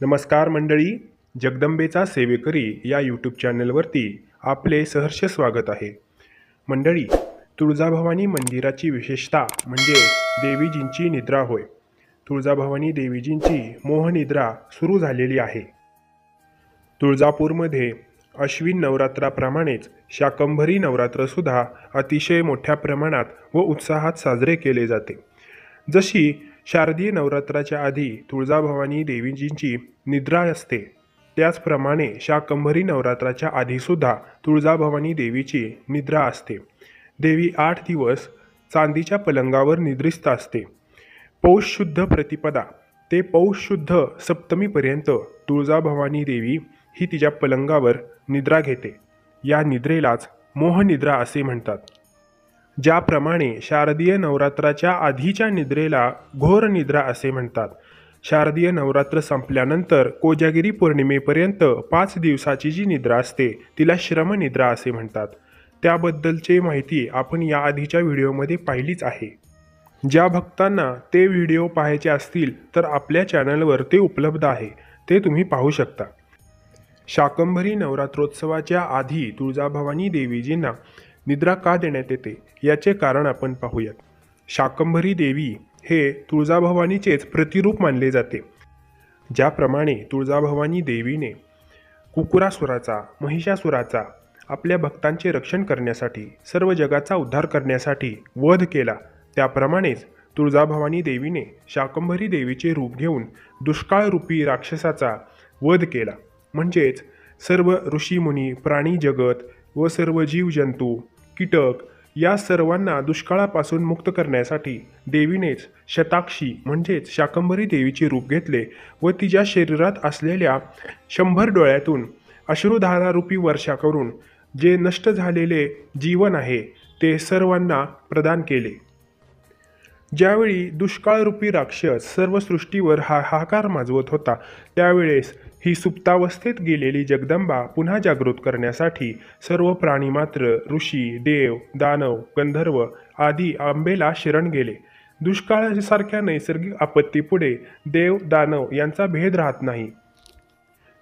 नमस्कार मंडळी जगदंबेचा सेवेकरी या यूट्यूब चॅनलवरती आपले सहर्ष स्वागत आहे. मंडळी तुळजाभवानी मंदिराची विशेषता म्हणजे देवीजींची निद्रा होय. तुळजाभवानी देवीजींची मोहनिद्रा सुरू झालेली आहे. तुळजापूरमध्ये अश्विन नवरात्राप्रमाणेच शाकंभरी नवरात्रसुद्धा अतिशय मोठ्या प्रमाणात व उत्साहात साजरे केले जाते. जशी शारदीय नवरात्राच्या आधी तुळजाभवानी देवीजींची निद्रा असते. त्याचप्रमाणे शाकंभरी नवरात्राच्या आधीसुद्धा तुळजाभवानी देवीची निद्रा असते. देवी आठ दिवस चांदीच्या पलंगावर निद्रिस्त असते. पौष शुद्ध प्रतिपदा ते पौष शुद्ध सप्तमीपर्यंत तुळजाभवानी देवी ही तिच्या पलंगावर निद्रा घेते. या निद्रेलाच मोहनिद्रा असे म्हणतात. ज्याप्रमाणे शारदीय नवरात्राच्या आधीच्या निद्रेला घोर निद्रा असे म्हणतात. शारदीय नवरात्र संपल्यानंतर कोजागिरी पौर्णिमेपर्यंत पाच दिवसाची जी निद्रा असते तिला श्रमनिद्रा असे म्हणतात. त्याबद्दलची माहिती आपण या आधीच्या व्हिडिओमध्ये पाहिलीच आहे. ज्या भक्तांना ते व्हिडिओ पाहायचे असतील तर आपल्या चॅनलवर ते उपलब्ध आहे. ते तुम्ही पाहू शकता. शाकंभरी नवरात्रोत्सवाच्या आधी तुळजाभवानी देवीजींना निद्रा का देण्यात येते याचे कारण आपण पाहूयात. शाकंभरी देवी हे तुळजाभवानीचेच प्रतिरूप मानले जाते. ज्याप्रमाणे तुळजाभवानी देवीने कुकुरासुराचा महिषासुराचा आपल्या भक्तांचे रक्षण करण्यासाठी सर्व जगाचा उद्धार करण्यासाठी वध केला त्याप्रमाणेच तुळजाभवानी देवीने शाकंभरी देवीचे रूप घेऊन दुष्काळरूपी राक्षसाचा वध केला. म्हणजेच सर्व ऋषीमुनी प्राणी जगत व सर्व जीवजंतू कीटक या सर्वांना दुष्काळापासून मुक्त करण्यासाठी देवीनेच शताक्षी म्हणजेच शाकंभरी देवीचे रूप घेतले व तिच्या शरीरात असलेल्या शंभर डोळ्यातून अश्रुधारारूपी वर्षा करून जे नष्ट झालेले जीवन आहे ते सर्वांना प्रदान केले. ज्यावेळी दुष्काळरूपी राक्षस सर्व सृष्टीवर हा हाकार माजवत होता त्यावेळेस ही सुप्तावस्थेत गेलेली जगदंबा पुन्हा जागृत करण्यासाठी सर्व प्राणी मात्र ऋषी देव दानव गंधर्व आदी आंबेला शरण गेले. दुष्काळासारख्या नैसर्गिक आपत्तीपुढे देव दानव यांचा भेद राहत नाही.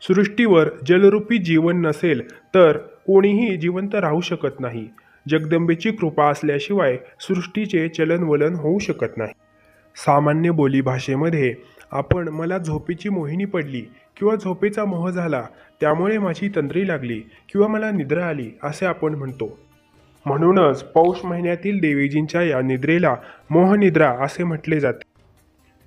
सृष्टीवर जलरूपी जीवन नसेल तर कोणीही जिवंत राहू शकत नाही. जगदंबेची कृपा असल्याशिवाय सृष्टीचे चलनवलन होऊ शकत नाही. सामान्य बोलीभाषेमध्ये आपण मला झोपेची मोहिनी पडली किंवा झोपेचा मोह झाला त्यामुळे माझी तंद्री लागली किंवा मला निद्रा आली असे आपण म्हणतो. म्हणूनच पौष महिन्यातील देवीजींच्या या निद्रेला मोहनिद्रा असे म्हटले जाते.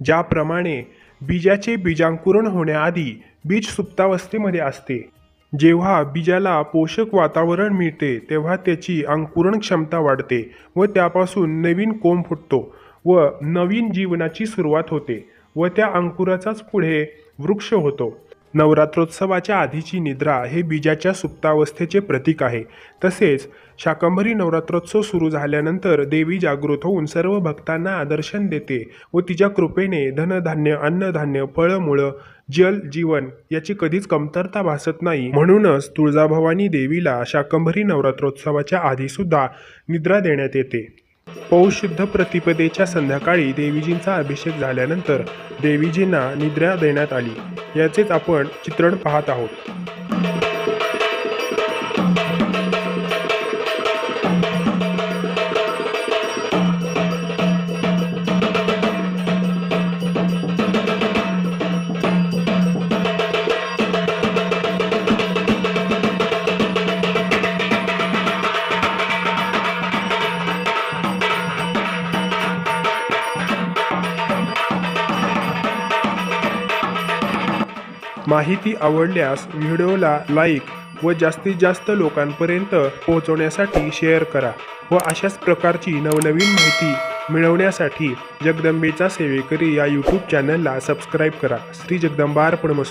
ज्याप्रमाणे बीजाचे बीजांकुरण होण्याआधी बीज सुप्तावस्थेमध्ये असते. जेव्हा बीजाला पोषक वातावरण मिळते तेव्हा त्याची अंकुरण क्षमता वाढते व त्यापासून नवीन कोंब फुटतो व नवीन जीवनाची सुरुवात होते व त्या अंकुराचाच पुढे वृक्ष होतो. नवरात्रोत्सवाच्या आधीची निद्रा हे बीजाच्या सुप्तावस्थेचे प्रतीक आहे. तसेच शाकंभरी नवरात्रोत्सव सुरू झाल्यानंतर देवी जागृत होऊन सर्व भक्तांना आदर्शन देते व तिच्या कृपेने धनधान्य अन्नधान्य फळमुळं जल जीवन याची कधीच कमतरता भासत नाही. म्हणूनच तुळजाभवानी देवीला शाकंभरी नवरात्रोत्सवाच्या आधीसुद्धा निद्रा देण्यात येते. पौशुद्ध प्रतिपदेच्या संध्याकाळी देवीजींचा अभिषेक झाल्यानंतर देवीजींना निद्रा देण्यात आली. याचेच आपण चित्रण पाहत आहोत. माहिती आवडल्यास व्हिडिओला लाईक व जास्तीत जास्त लोकांपर्यंत पोहोचवण्यासाठी शेअर करा व अशाच प्रकारची नवनवीन माहिती मिळवण्यासाठी जगदंबेचा सेवेकरी या यूट्यूब चॅनलला सबस्क्राईब करा. श्री जगदंबा अर्पणमस्तु